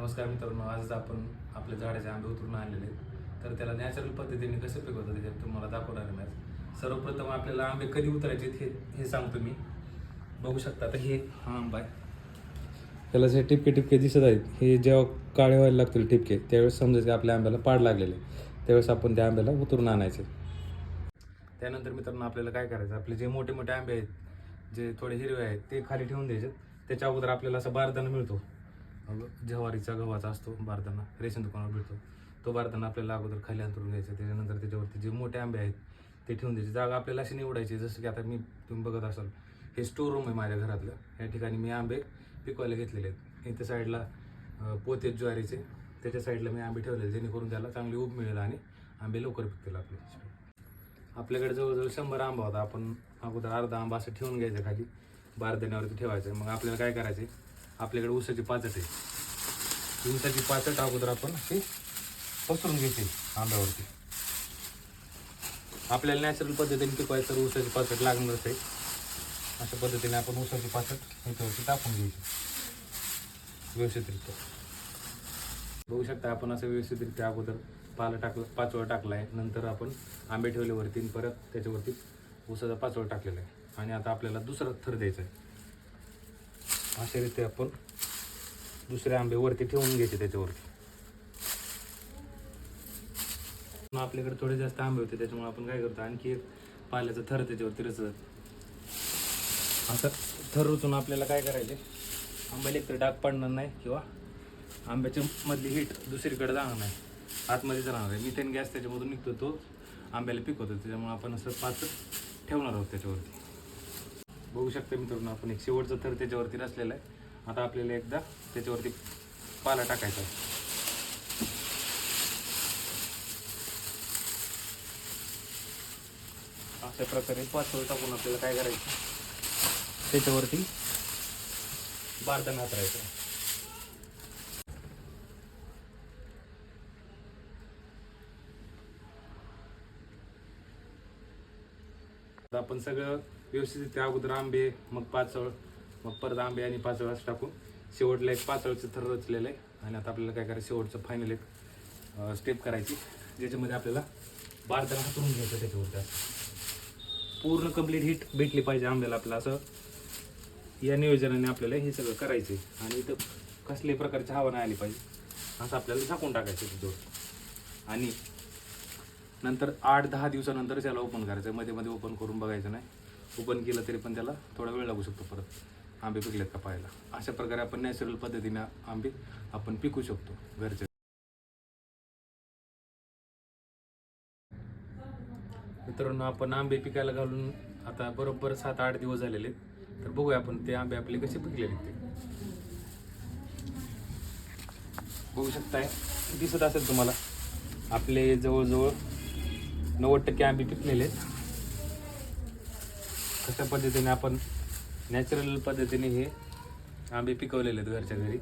नमस्कार मित्रांनो आज आपण आपल्या झाडाचे आंबे उतरून आणलेले आहेत. तर त्याला नॅचरल पद्धतीने कसं पिकवतात हे तुम्हाला दाखवणार आहे मी सर्वप्रथम आपल्याला आंबे कधी उतरायचे हे हे सांगतो मी. बघू शकता तर हे हा आंबा आहे. त्याला जे टिपके टिपके दिसत आहेत. हे जेव्हा काळे व्हायला लागतील टिपके त्यावेळेस समजायचं आपल्या आंब्याला पाड लागलेले त्यावेळेस आपण त्या आंब्याला उतरून आणायचे. त्यानंतर मित्रांनो आपल्याला काय करायचं? आपले जे मोठे मोठे आंबे आहेत जे थोडे हिरवे आहेत ते खाली ठेवून द्यायचे. त्याच्या अगोदर आपल्याला असा बारदाना मिळतो. ज्वारीचा गव्हाचा असतो बारदाना रेशन दुकानावर भेटतो. तो बारदाना आपल्याला अगोदर खाली अंतरून घ्यायचा त्याच्यानंतर त्याच्यावरती जे मोठे आंबे आहेत ते ठेवून द्यायचे. जागा आपल्याला अशी निवडायची जसं की आता मी तुम्ही बघत असाल हे स्टोर रूम आहे माझ्या घरातलं. या ठिकाणी मी आंबे पिकवायला घेतलेले आहेत. इथे साईडला पोते ज्वारीचे. त्याच्या साईडला मी आंबे ठेवलेले जेणेकरून त्याला चांगली उब मिळेल आणि आंबे लवकर पिकतील आपले. आपल्याकडे जवळजवळ शंभर आंबा होता. आपण अगोदर अर्धा आंबा असं ठेवून घ्यायचं खाली. बारदाण्यावरती ठेवायचं. मग आपल्याला काय करायचे आपल्याकडे ऊसाची पाचट आहे. ऊसाची पाचट अगोदर आपण ती पसरून घ्यायची आंब्यावरती. आपल्याला नॅचरल पद्धतीने पिकवायचं तर ऊसाची पाचट लागणारच आहे. अशा पद्धतीने आपण ऊसाची पाचट ह्याच्यावरती टाकून घ्यायची. व्यवस्थितरित्या बघू शकता आपण असं व्यवस्थितरित्या अगोदर पाला टाकलं पाचवळ टाकला आहे नंतर आपण आंबे ठेवल्यावरती परत त्याच्यावरती ऊसाचा पाचवळ टाकलेला आहे. आणि आता आपल्याला दुसरा थर द्यायचा आहे. अशा रीते आपण दुसरे आंबे वरती ठेवून घ्यायचे त्याच्यावरती. मग आपल्याकडे थोडे जास्त आंबे होते त्याच्यामुळे आपण काय करतो आणखी एक पाल्याचा थर त्याच्यावरती रचत असं थर रचून आपल्याला काय करायचे आंब्याला एकतर डाग पडणार नाही किंवा आंब्याच्या मधली हीट दुसरीकडे जाणार नाही. आतमध्येच राहणार आहे. मिथेन गॅस त्याच्यामधून निघतो तो आंब्याला पिकवतो. त्याच्यामुळे आपण असं पाच ठेवणार आहोत त्याच्यावरती. बघू शकता मित्रांनो आपण. एक शेवटचा थर त्याच्यावरती रचलेला आहे. आता आपल्याला एकदा त्याच्यावरती पाला टाकायचा आहे. अशा प्रकारे पाचवळ टाकून आपल्याला काय करायचं? त्याच्यावरती बारदाना हातरायचं आपण सगळं व्यवस्थित त्या अगोदर आंबे मग पाचळ मग परत आंबे आणि पाचळ असं टाकून शेवटला एक पाचळचं थर रचलेलं आहे. आणि आता आपल्याला काय करायचं शेवटचं फायनल एक स्टेप करायची. ज्याच्यामध्ये आपल्याला बारदाना हातरून घ्यायचं त्याच्यावरती असं. पूर्ण कंप्लीट हिट भेटली पाहिजे आंब्याला आपलं असं. या नियोजनाने आपल्याला हे सगळं करायचं आहे आणि इथं कसल्याही प्रकारची हवा नाही आली पाहिजे. असं आपल्याला झाकून टाकायचं तिथं आणि नंतर आठ दहा दिवसानंतरच त्याला ओपन करायचं. मध्ये मध्ये ओपन करून बघायचं नाही. ओपन केलं तरी पण त्याला थोडा वेळ लागू शकतो परत. आंबे पिकलेत का पाहायला. अशा प्रकारे आपण नॅचरल पद्धतीने आंबे आपण पिकू शकतो घरचे. मित्रांनो आपण आंबे पिकायला घालून आता बरोबर सात आठ दिवस झालेले आहेत. तर बघूया आपण ते आंबे आपले कसे पिकलेले आहेत ते. बघू शकताय. दिसत असेल तुम्हाला. आपले जवळजवळ नव्वद टक्के आंबे पिकलेले आहेत. कशा पद्धतीने आपण नॅचरल पद्धतीने हे आंबे पिकवलेले आहेत घरच्या घरी?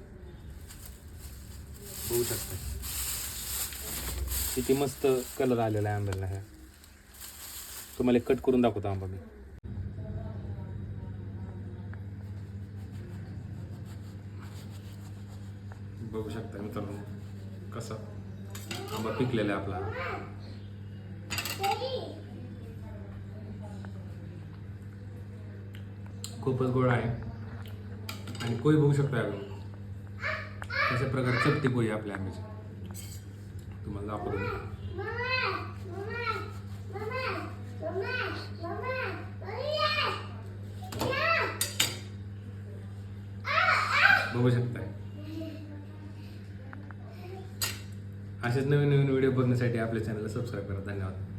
बघू शकते. किती मस्त कलर आलेला आहे आंब्याला ह्या तुम्हाला कट करून दाखवतो आंबा मी. बघू शकता मित्रांनो कसा आंबा पिकलेला आहे आपला. खूपच गोड आहे. आणि कोळी बघू शकता अगं अशा प्रकारे चपटी पोळी आहे आपल्या आंब्याची तुम्हाला दाखवतो. बघू शकताय. असेच नवीन नवीन व्हिडिओ बघण्यासाठी आपल्या चॅनलला सबस्क्राईब करा. धन्यवाद.